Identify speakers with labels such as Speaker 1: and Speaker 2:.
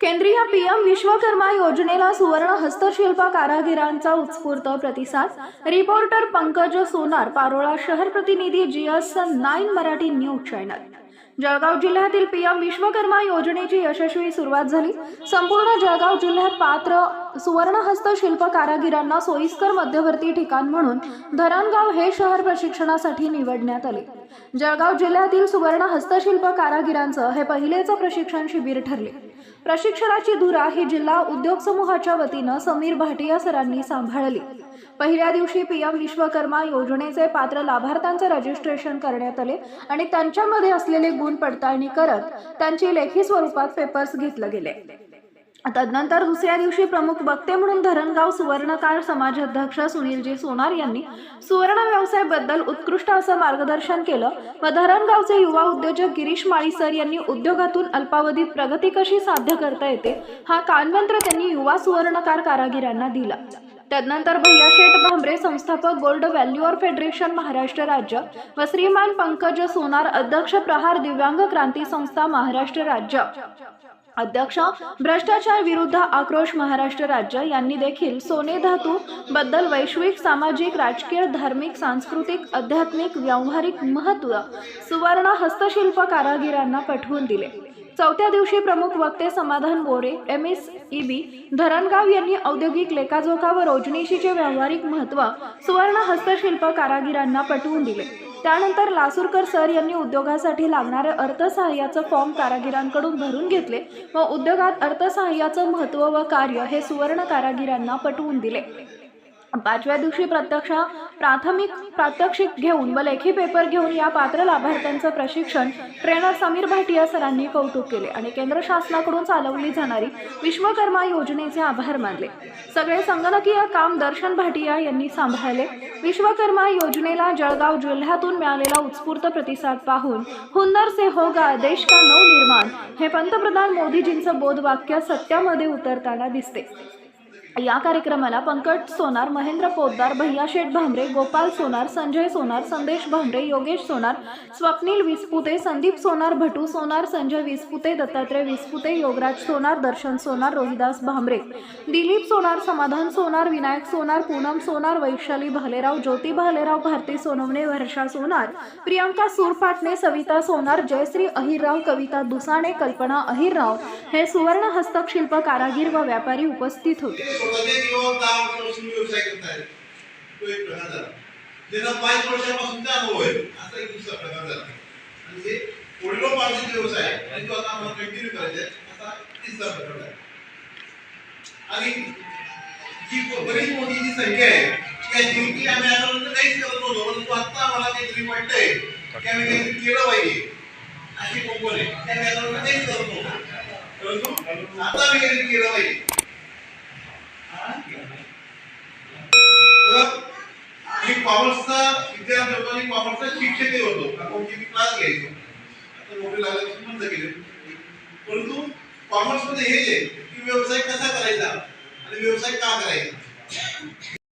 Speaker 1: केंद्रीय पीएम विश्वकर्मा योजनेला सुवर्ण हस्तशिल्प कारागिरांचा उत्स्फूर्त प्रतिसाद. रिपोर्टर पंकज सोनार पारोळा शहर प्रतिनिधी GS nine Marathi news channel. Jalgaon जिल्ह्यातील पीएम विश्वकर्मा योजनेची यशस्वी सुरुवात झाली. संपूर्ण जळगाव जिल्ह्यात पात्र सुवर्ण हस्तशिल्प कारागिरांना सोयीस्कर मध्यवर्ती ठिकाण म्हणून धरणगाव हे शहर प्रशिक्षणासाठी निवडण्यात आले. जळगाव जिल्ह्यातील सुवर्ण हस्तशिल्प कारागिरांचं हे पहिलेच प्रशिक्षण शिबिर ठरले. प्रशिक्षणाची धुरा ही जिल्हा उद्योग समूहाच्या वतीनं समीर भाटिया सरांनी सांभाळली. पहिल्या दिवशी पीएम विश्वकर्मा योजनेचे पात्र लाभार्थ्यांचे रजिस्ट्रेशन करण्यात आले आणि त्यांच्यामध्ये असलेले गुण पडताळणी करत त्यांची लेखी स्वरूपात पेपर्स घेतले गेले. तदनंतर दुसऱ्या दिवशी प्रमुख वक्ते म्हणून धरणगाव सुवर्णकार समाजाध्यक्ष सुनीलजी सोनार यांनी सुवर्ण व्यवसायाबद्दल उत्कृष्ट असं मार्गदर्शन केलं. व धरणगावचे युवा उद्योजक गिरीश माळी सर यांनी उद्योगातून अल्पावधीत प्रगती कशी साध्य करता येते हा कानमंत्र त्यांनी युवा सुवर्णकार कारागिरांना दिला. तदनंतर भैया शेठ भांबरे संस्थापक गोल्ड व्हॅल्यूअर फेडरेशन महाराष्ट्र राज्य व श्रीमान पंकज सोनार अध्यक्ष प्रहार दिव्यांग क्रांती संस्था महाराष्ट्र राज्य. अध्यक्ष भ्रष्टाचार विरुद्ध आक्रोश महाराष्ट्र राज्य यांनी देखील सोने धातू बद्दल वैश्विक सामाजिक राजकीय धार्मिक सांस्कृतिक आध्यात्मिक व्यावहारिक महत्त्व सुवर्ण हस्तशिल्प कारागिरांना पठवून दिले. चौथ्या दिवशी प्रमुख वक्ते Samadhan Bore M S E B Dharangaon यांनी औद्योगिक लेखाजोखा व रोजनीशीचे व्यावहारिक महत्त्व सुवर्ण हस्तशिल्प कारागिरांना पटवून दिले. त्यानंतर लासूरकर सर यांनी उद्योगासाठी लागणारे अर्थसहाय्याचं फॉर्म कारागिरांकडून भरून घेतले व उद्योगात अर्थसहाय्याचं महत्त्व व कार्य हे सुवर्ण कारागिरांना पटवून दिले. पाचव्या दिवशी प्रत्यक्ष प्राथमिक प्रात्यक्षिक घेऊन व लेखी पेपर घेऊन या पात्र लाभार्थ्यांचं प्रशिक्षण ट्रेनर समीर भाटिया सरांनी कौतुक केले आणि केंद्र शासनाकडून चालवली जाणारी विश्वकर्मा योजनेचे आभार मानले. सगळे संगणकीय काम दर्शन भाटिया यांनी सांभाळले. विश्वकर्मा योजनेला जळगाव जिल्ह्यातून मिळालेला उत्स्फूर्त प्रतिसाद पाहून हुन्नर से होगा देश का नवनिर्माण हे पंतप्रधान मोदीजींचं बोधवाक्य सत्यामध्ये उतरताना दिसते. या कार्यक्रमाला पंकज सोनार महेंद्र पोद्दार भैया शेठ भांबरे गोपाल सोनार संजय सोनार संदेश भांबरे योगेश सोनार स्वप्नील विस्पुते संदीप सोनार भटू सोनार संजय विस्पुते दत्तात्रय विस्पुते योगराज सोनार दर्शन सोनार रोहिदास भांबरे दिलीप सोनार समाधान सोनार विनायक सोनार पूनम सोनार वैशाली भालेराव ज्योती भालेराव भारती सोनवणे वर्षा सोनार प्रियंका सुरपाटणे सविता सोनार जयश्री अहिरराव कविता दुसाणे कल्पना अहिरराव हे सुवर्ण हस्तशिल्प कारागीर व व्यापारी उपस्थित होते.
Speaker 2: स्वतःचे युवक दहा वर्षापासून व्यवसाय करतायत तो एक प्रकार झाला. ज्यांना पाच वर्षापासूनचा अनुभव आहे असा एक दुसरा प्रकार झाला. आणि हे वडिलोपार्जित व्यवसाय आहे आणि तो आता आम्हाला कंटिन्यू करायचा आहे असा तिसरा प्रकार आहे आणि जी बरीच मोठी जी संख्या आहे त्या जिंकी आम्ही आतापर्यंत काहीच करत नव्हतो परंतु आता आम्हाला काहीतरी वाटतंय की आम्ही काहीतरी केलं पाहिजे अशी कंपनी आहे त्या आतापर्यंत काहीच करत नव्हतो. परंतु आता आम्ही काहीतरी केलं पाहिजे. कॉमर्सचा विद्यार्थी होतो आणि कॉमर्सचा शिक्षकही होतो. अकाउंटचे मी क्लास घ्यायचो. आता नोकरी लागल्यापासून बंद केले परंतु कॉमर्समध्ये हे की व्यवसाय कसा करायचा? आणि व्यवसाय का करायचा?